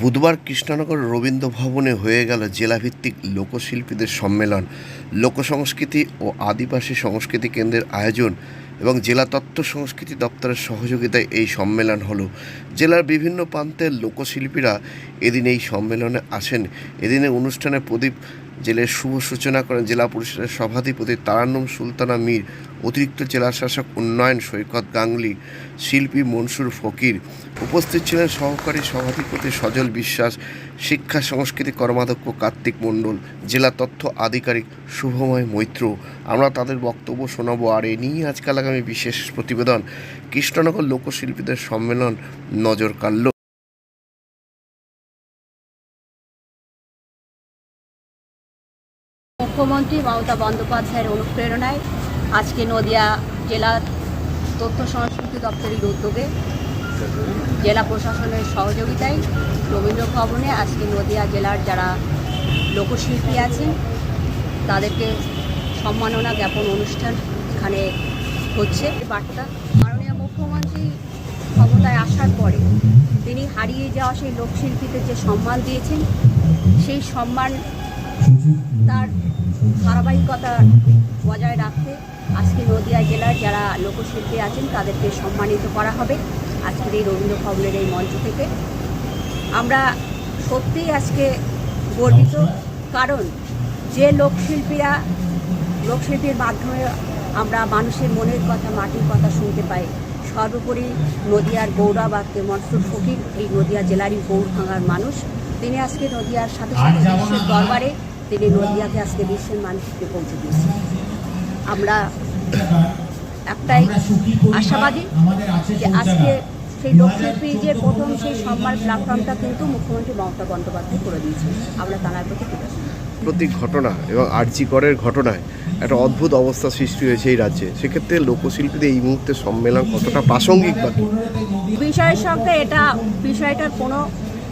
বুধবার কৃষ্ণনগর রবীন্দ্র ভবনে হয়ে গেল জেলাভিত্তিক লোকশিল্পীদের সম্মেলন। লোকসংস্কৃতি ও আদিবাসী সংস্কৃতি কেন্দ্রের আয়োজন এবং জেলা তত্ত্ব সংস্কৃতি দপ্তরের সহযোগিতায় এই সম্মেলন হলো। জেলার বিভিন্ন প্রান্তের লোকশিল্পীরা এদিন এই সম্মেলনে আসেন। এদিনের অনুষ্ঠানে প্রদীপ জেলের শুভ সূচনা করেন জেলা পরিষদের সভাধিপতি তারান্নুম সুলতানা মীর, অতিরিক্ত জেলা শাসক উন্নয়ন সৈকত গাঙ্গুলি, শিল্পী মনসুর ফকির। উপস্থিত ছিলেন সহকারী সভাধিপতি সজল বিশ্বাস, শিক্ষা সংস্কৃতি কর্মাধ্যক্ষ কার্তিক মণ্ডল, জেলা তথ্য আধিকারিক শুভময় মৈত্র। আমরা তাদের বক্তব্য শোনাবো আর এ নিয়েই আজকাল আগামী বিশেষ প্রতিবেদন। কৃষ্ণনগর লোকশিল্পীদের সম্মেলন নজর কাড়ল। মুখ্যমন্ত্রী মমতা বন্দ্যোপাধ্যায়ের অনুপ্রেরণায় আজকে নদিয়া জেলার তথ্য সংস্কৃতি দপ্তরের উদ্যোগে জেলা প্রশাসনের সহযোগিতায় রবীন্দ্র ভবনে আজকে নদিয়া জেলার যারা লোকশিল্পী আছেন, তাদেরকে সম্মাননা জ্ঞাপন অনুষ্ঠান এখানে হচ্ছে। বার্তা মাননীয় মুখ্যমন্ত্রী ক্ষমতায় আসার পরে তিনি হারিয়ে যাওয়া সেই লোকশিল্পীদের যে সম্মান দিয়েছেন, সেই সম্মান তার ধারাবাহিকতা বজায় রাখতে আজকে নদিয়া জেলার যারা লোকশিল্পী আছেন, তাদেরকে সম্মানিত করা হবে। আজকের এই রবীন্দ্র ভবনের এই মঞ্চ থেকে। আমরা সত্যিই আজকে গর্বিত, কারণ যে লোকশিল্পীরা, লোকশিল্পীর মাধ্যমে আমরা মানুষের মনের কথা, মাটির কথা শুনতে পাই, সর্বোপরি নদিয়ার গৌরব আজকে মনসুর ফকির, এই নদিয়া জেলারই গৌরভাঙার মানুষ। তিনি আজকে নদিয়ার সাথে সাথে দরবারে তিনি নদিয়াকে আজকে বিশ্বের মানচিত্রে পৌঁছে দিয়েছেন। আমরা একটাই আশাবাদী যে আজকে সেই লোকশিল্পী যে প্রথম সেই সম্মান প্ল্যাটফর্মটা কিন্তু মুখ্যমন্ত্রী মমতা বন্দ্যোপাধ্যায় করে দিয়েছেন। আমরা তার প্রতি প্রতি ঘটনা এবং আর্জিকরের ঘটনায় একটা অদ্ভুত অবস্থা সৃষ্টি হয়েছে এই রাজ্যে। সেক্ষেত্রে লোকশিল্পীদের এই মুহূর্তে সম্মেলন কতটা প্রাসঙ্গিক বা কি? বিষয়ের সঙ্গে এটা বিষয়টার কোনো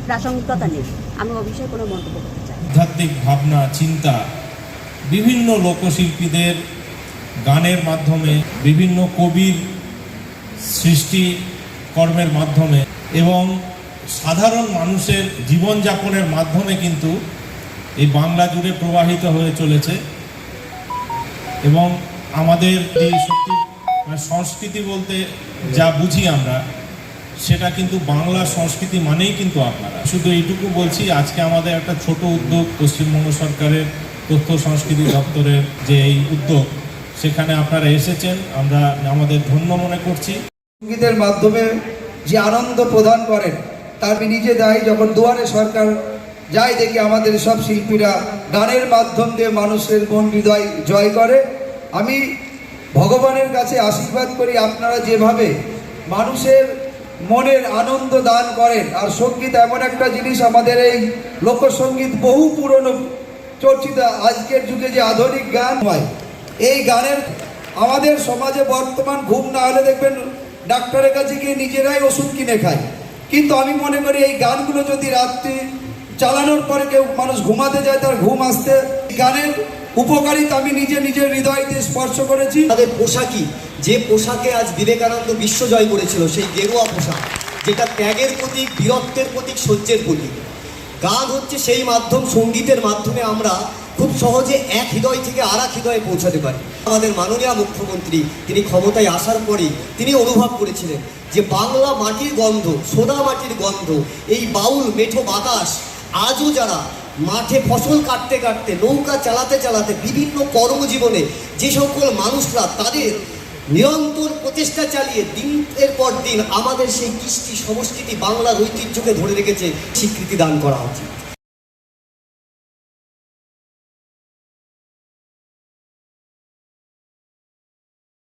প্রাসঙ্গিকতা নেই। আমি ও বিষয়ে কোনো মন্তব্য করতে। আধ্যাত্মিক ভাবনা, চিন্তা, বিভিন্ন লোকশিল্পীদের গানের মাধ্যমে, বিভিন্ন কবির সৃষ্টি কর্মের মাধ্যমে এবং সাধারণ মানুষের জীবনযাপনের মাধ্যমে কিন্তু এই বাংলা জুড়ে প্রবাহিত হয়ে চলেছে এবং আমাদের এই সত্যি মানে সংস্কৃতি বলতে যা বুঝি আমরা সেটা কিন্তু বাংলা সংস্কৃতি মানেই কিন্তু আপনারা। শুধু এইটুকু বলছি, আজকে আমাদের একটা ছোট উদ্যোগ পশ্চিমবঙ্গ সরকারের তথ্য সংস্কৃতি দপ্তরের যে এই উদ্যোগ, সেখানে আপনারা এসেছেন। আমরা আমাদের ধন্য মনে করছি। সঙ্গীতের মাধ্যমে যে আনন্দ প্রদান করেন, তার আমি নিজে দায়ী যখন দুয়ারে সরকার যাই দেখি আমাদের সব শিল্পীরা গানের মাধ্যম দিয়ে মানুষের মন হৃদয় জয় করে। আমি ভগবানের কাছে আশীর্বাদ করি আপনারা যেভাবে মানুষের মনের আনন্দ দান করেন। আর সংগীত এমন একটা জিনিস আমাদের এই লোকসঙ্গীত বহু পুরনো চর্চিত। আজকের যুগে যে আধুনিক গান হয়, এই গানের আমাদের সমাজে বর্তমান ঘুম না হলে দেখবেন ডাক্তারের কাছে গিয়ে নিজেরাই ওষুধ কিনে খায়। কিন্তু আমি মনে করি এই গানগুলো যদি রাত্রি চালানোর পরে কেউ মানুষ ঘুমাতে যায়, তার ঘুম আসতে গানের উপকারিতা আমি নিজে নিজের হৃদয় দিয়ে স্পর্শ করেছি। তাদের পোশাকই, যে পোশাকে আজ বিবেকানন্দ বিশ্ব জয় করেছিল, সেই গেরুয়া পোশাক, যেটা ত্যাগের প্রতীক, বীরত্বের প্রতীক, সহ্যের প্রতীক। গান হচ্ছে সেই মাধ্যম, সঙ্গীতের মাধ্যমে আমরা খুব সহজে এক হৃদয় থেকে আর এক হৃদয়ে পৌঁছাতে পারি। আমাদের মাননীয় মুখ্যমন্ত্রী, তিনি ক্ষমতায় আসার পরেই তিনি অনুভব করেছিলেন যে বাংলা মাটির গন্ধ, সোদা মাটির গন্ধ, এই বাউল, মেঠো বাতাস, আজও যারা মাঠে ফসল কাটতে কাটতে, নৌকা চালাতে চালাতে বিভিন্ন কর্মজীবনে যে সকল মানুষরা তাদের নিরন্তর প্রচেষ্টা চালিয়ে দিনের পর দিন আমাদের সেই কৃষ্টি সংস্কৃতি বাংলার ঐতিহ্যকে ধরে রেখেছে, স্বীকৃতি দান করা উচিত।